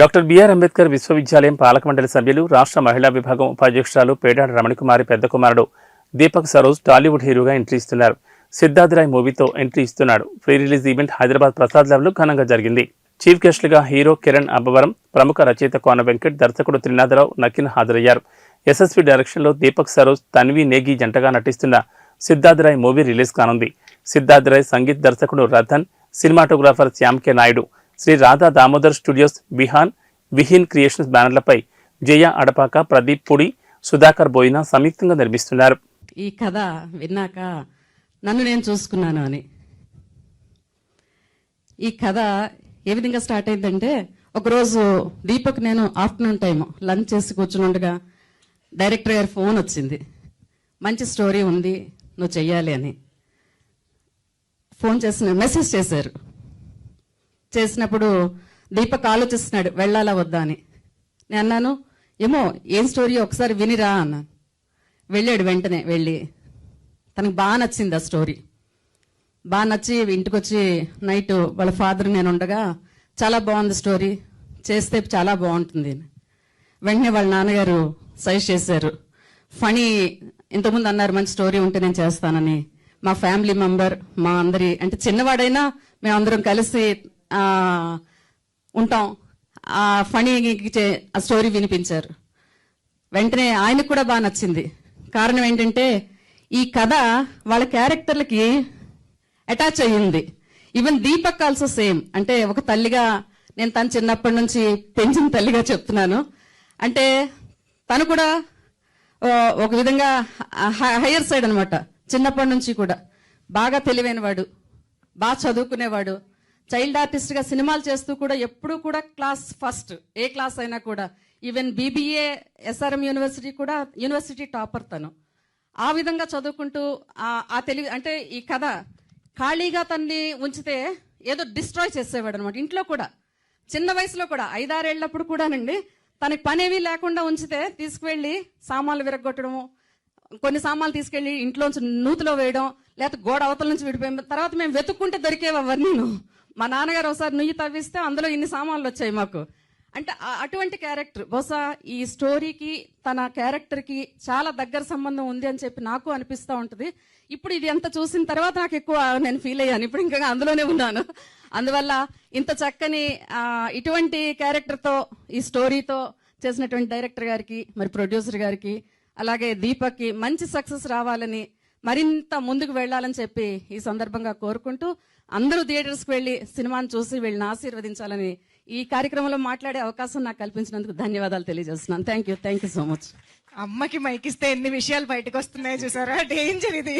Doctor BR Ambedkar విశ్వవిద్యాలయం పాలకమండలి సభ్యులు రాష్ట్ర మహిళా విభాగం ఉపాధ్యక్షురాలు పేడాడ రమణకుమారి పెద్ద కుమారుడు దీపక్ సరోజ్ టాలీవుడ్ హీరోగా ఎంట్రీ ఇస్తున్నారు. సిద్ధార్థ్ రాయ్ మూవీతో ఎంట్రీ ఇస్తున్నాడు. Pre release event Hyderabad Prasad ల్యాబ్లో ఘనంగా జరిగింది. చీఫ్ గెస్ట్లుగా హీరో కిరణ్ అబ్బవరం ప్రముఖ రచయిత కోన వెంకట్ దర్శకుడు త్రినాథరావు నకిన్ హాజరయ్యారు. ఎస్ఎస్వి డైరెక్షన్లో దీపక్ సరోజ్ తన్వి నేగి జంటగా నటిస్తున్న సిద్ధార్థ్ రాయ్ మూవీ రిలీజ్ కానుంది. సిద్ధార్థ్ రాయ్ సంగీత్ దర్శకుడు Ratan cinematographer Shyam Naidu. Sri Radha Damodar studios Bihan Viheen creations బ్యానర్లపై Jaya Adapaka Pradeep Pudi Sudhakar Boina సంయుక్తంగా నిర్మిస్తున్నారు. ఈ కథ విన్నాక నన్ను నేను చూసుకున్నాను అని. ఈ కథ ఏ విధంగా స్టార్ట్ అయిందంటే ఒకరోజు దీపక్ నేను ఆఫ్టర్నూన్ టైం లంచ్ చేసి కూర్చుని ఉండగా డైరెక్టర్ గారి ఫోన్ వచ్చింది. మంచి స్టోరీ ఉంది నువ్వు చెయ్యాలి అని. ఫోన్ చేసిన మెసేజ్ చేశారు. చేసినప్పుడు దీపక్ ఆలోచిస్తున్నాడు వెళ్ళాలా వద్దా అని. నేను అన్నాను ఏమో ఏం స్టోరీ ఒకసారి వినిరా అన్నాను. వెళ్ళాడు వెంటనే వెళ్ళి. తనకు బాగా నచ్చింది ఆ స్టోరీ బాగా నచ్చి ఇంటికి వచ్చి నైట్ వాళ్ళ ఫాదర్ నేను ఉండగా చాలా బాగుంది స్టోరీ చేస్తే చాలా బాగుంటుంది వెంటనే వాళ్ళ నాన్నగారు సజెస్ట్ చేశారు ఫనీ ఇంతకుముందు అన్నారు మంచి స్టోరీ ఉంటే నేను చేస్తానని. మా ఫ్యామిలీ మెంబర్ మా అందరి అంటే చిన్నవాడైనా మేమందరం కలిసి ఉంటాం. ఆ ఫణి ఆ స్టోరీ వినిపించారు. వెంటనే ఆయనకు కూడా బాగా నచ్చింది. కారణం ఏంటంటే ఈ కథ వాళ్ళ క్యారెక్టర్లకి అటాచ్ అయ్యింది. Even Deepak also same. అంటే ఒక తల్లిగా నేను తను చిన్నప్పటి నుంచి పెంచిన తల్లిగా చెప్తున్నాను. అంటే తను కూడా ఒక విధంగా హయ్యర్ సైడ్ అనమాట చిన్నప్పటి నుంచి కూడా. బాగా తెలివైనవాడు. బాగా చదువుకునేవాడు. చైల్డ్ ఆర్టిస్ట్గా సినిమాలు చేస్తూ కూడా ఎప్పుడూ కూడా క్లాస్ ఫస్ట్ ఏ క్లాస్ అయినా కూడా. ఈవెన్ బీబీఏ ఎస్ఆర్ఎం యూనివర్సిటీ కూడా యూనివర్సిటీ టాపర్ తను. ఆ విధంగా చదువుకుంటూ ఆ- తెలివి అంటే ఈ కథ ఖాళీగా తన్ని ఉంచితే ఏదో డిస్ట్రాయ్ చేసేవాడు అనమాట ఇంట్లో కూడా. చిన్న వయసులో కూడా. ఐదారేళ్ళప్పుడు కూడానండి. తనకి పనేవి లేకుండా ఉంచితే తీసుకువెళ్ళి సామాన్లు విరగొట్టడము కొన్ని సామాన్లు తీసుకెళ్ళి ఇంట్లోంచి నూతిలో వేయడం లేకపోతే గోడ అవతల నుంచి విడిపోయిన తర్వాత మేము వెతుక్కుంటే దొరికేవి అవన్నీ మా నాన్నగారు ఒకసారి నుయ్యి తవ్విస్తే అందులో ఇన్ని సామాన్లు వచ్చాయి మాకు. అంటే ఆ- అటువంటి క్యారెక్టర్ బహుశా ఈ స్టోరీకి తన క్యారెక్టర్కి చాలా దగ్గర సంబంధం ఉంది అని చెప్పి నాకు అనిపిస్తూ ఉంటుంది. ఇప్పుడు ఇది ఎంత చూసిన తర్వాత నాకు ఎక్కువ నేను ఫీల్ అయ్యాను. ఇప్పుడు ఇంకా అందులోనే ఉన్నాను. అందువల్ల ఇంత చక్కని ఇటువంటి క్యారెక్టర్తో ఈ స్టోరీతో చేసినటువంటి డైరెక్టర్ గారికి మరి ప్రొడ్యూసర్ గారికి అలాగే దీపక్కి మంచి సక్సెస్ రావాలని మరింత ముందుకు వెళ్ళాలని చెప్పి ఈ సందర్భంగా కోరుకుంటూ అందరూ థియేటర్స్కి వెళ్ళి సినిమాను చూసి వీళ్ళని ఆశీర్వదించాలని ఈ కార్యక్రమంలో మాట్లాడే అవకాశం నాకు కల్పించినందుకు ధన్యవాదాలు తెలియజేస్తున్నాను. Thank you thank you so much అమ్మకి మైకిస్తే ఎన్ని విషయాలు బయటకు వస్తున్నాయో చూసారా? డేంజర్ ఇది.